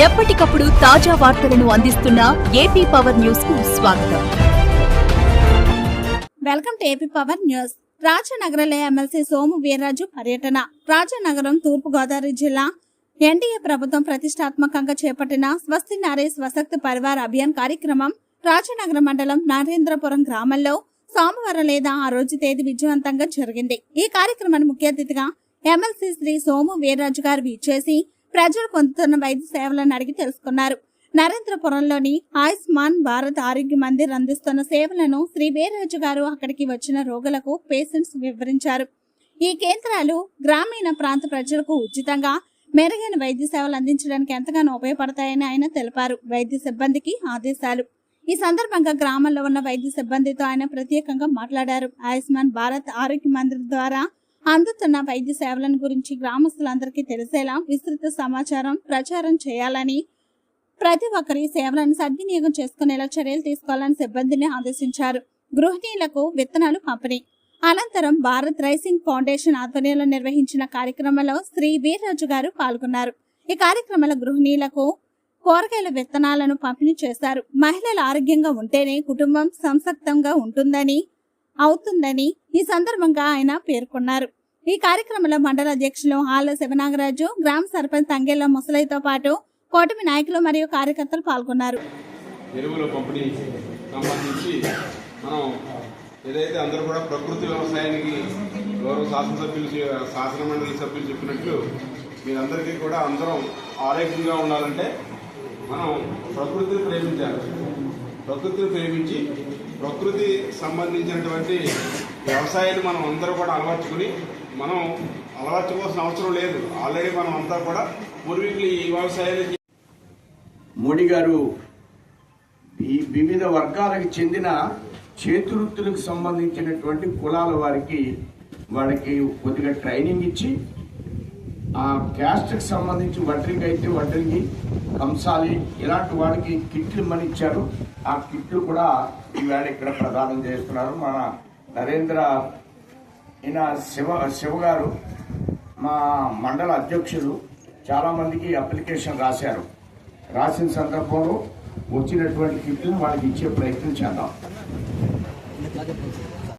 ఎప్పటికప్పుడు తాజా వార్తలను అందిస్తున్న ఏపీ పవర్ న్యూస్కు స్వాగతం. Welcome to AP power news. రాజనగరంలో MLC Somu Veerraju పర్యటన. రాజనగరం తూర్పు గోదావరి జిల్లా ఎన్డీఏ ప్రభుత్వం ప్రతిష్టాత్మకంగా చేపట్టిన స్వస్తి నారే స్వశక్తి పరివార్ అభియాన్ కార్యక్రమం రాజనగర మండలం నరేంద్రపురం గ్రామంలో సోమవారం లేదా ఆ రోజు తేదీ విజయవంతంగా జరిగింది. ఈ కార్యక్రమాన్ని ముఖ్య అతిథిగా ఎమ్మెల్సీ శ్రీ సోము వీర్రాజు గారు విచ్చేసి ప్రజలు పొందుతున్న వైద్య సేవలను అడిగి తెలుసుకున్నారు. నరేంద్రపురంలోని ఆయుష్మాన్ భారత్ ఆరోగ్య మందిర్ అందిస్తున్న సేవలను శ్రీ వీరరాజు గారు అక్కడికి వచ్చిన రోగులకు పేషెంట్స్ వివరించారు. ఈ కేంద్రాలు గ్రామీణ ప్రాంత ప్రజలకు ఉచితంగా మెరుగైన వైద్య సేవలు అందించడానికి ఎంతగానో ఉపయోగపడతాయని ఆయన తెలిపారు. వైద్య సిబ్బందికి ఆదేశాలు. ఈ సందర్భంగా గ్రామంలో ఉన్న వైద్య సిబ్బందితో ఆయన ప్రత్యేకంగా మాట్లాడారు. ఆయుష్మాన్ భారత్ ఆరోగ్య మందిర్ ద్వారా అందుతున్న వైద్య సేవలను గురించి గ్రామస్తులందరికీ తెలిసేలా విస్తృత సమాచారం ప్రచారం చేయాలని ప్రతి ఒక్కరి సేవలను సద్వినియోగం చేసుకునేలా చర్యలు తీసుకోవాలని సిబ్బందిని ఆదేశించారు. గృహిణీలకు విత్తనాలు పంపిణీ. అనంతరం భారత్ రైసింగ్ ఫౌండేషన్ ఆధ్వర్యంలో నిర్వహించిన కార్యక్రమంలో శ్రీ వీర్రాజు గారు పాల్గొన్నారు. ఈ కార్యక్రమంలో గృహిణీలకు కూరగాయల విత్తనాలను పంపిణీ చేశారు. మహిళలు ఆరోగ్యంగా ఉంటేనే కుటుంబం సంసక్తంగా ఉంటుందని అవుతుందని ఈ సందర్భంగా ఆయన పేర్కొన్నారు. ఈ కార్యక్రమంలో మండల అధ్యక్షులు ఆళ్ళ శివనాగరాజు గ్రామ సర్పంచ్ తంగేళ్ళ ముసలైతో పాటు కూటమి నాయకులు మరియు కార్యకర్తలు పాల్గొన్నారు. ఎరువుల పంపిణీ సంబంధించి మనం ఏదైతే అందరూ కూడా ప్రకృతి వ్యవసాయానికి గౌరవ శాసనసభ్యులు చే- శాసన మండలి సభ్యులు చెప్పినట్లు మీరందరికీ కూడా అందరం ఆరోగ్యంగా ఉండాలంటే మనం ప్రకృతిని ప్రేమించాలి. ప్రకృతిని ప్రేమించి ప్రకృతి సంబంధించినటువంటి వ్యవసాయాన్ని మనం అందరూ కూడా అలవర్చుకుని మనం అలవర్చుకోవాల్సిన అవసరం లేదు. ఆల్రెడీ మనం అంతా కూడా పూర్వీకులు ఈ వ్యవసాయాన్ని మోడీ గారు ఈ వివిధ వర్గాలకు చెందిన చేతివృత్తులకు సంబంధించినటువంటి కులాల వారికి వాళ్ళకి కొద్దిగా ట్రైనింగ్ ఇచ్చి ఆ క్యాస్ట్కి సంబంధించి వడ్రింగ్ అయితే వడ్రింగి కంసాలి ఇలాంటి వాడికి కిట్లు మని ఇచ్చారు ఆ కిట్లు కూడా ఈవేళ ఇక్కడ ప్రదానం చేస్తున్నారు. మన నరేంద్ర ఈయన శివ శివ గారు మా మండల అధ్యక్షులు చాలామందికి అప్లికేషన్ రాశారు. రాసిన సందర్భంలో వచ్చినటువంటి కిట్లను వాళ్ళకి ఇచ్చే ప్రయత్నం చేద్దాం.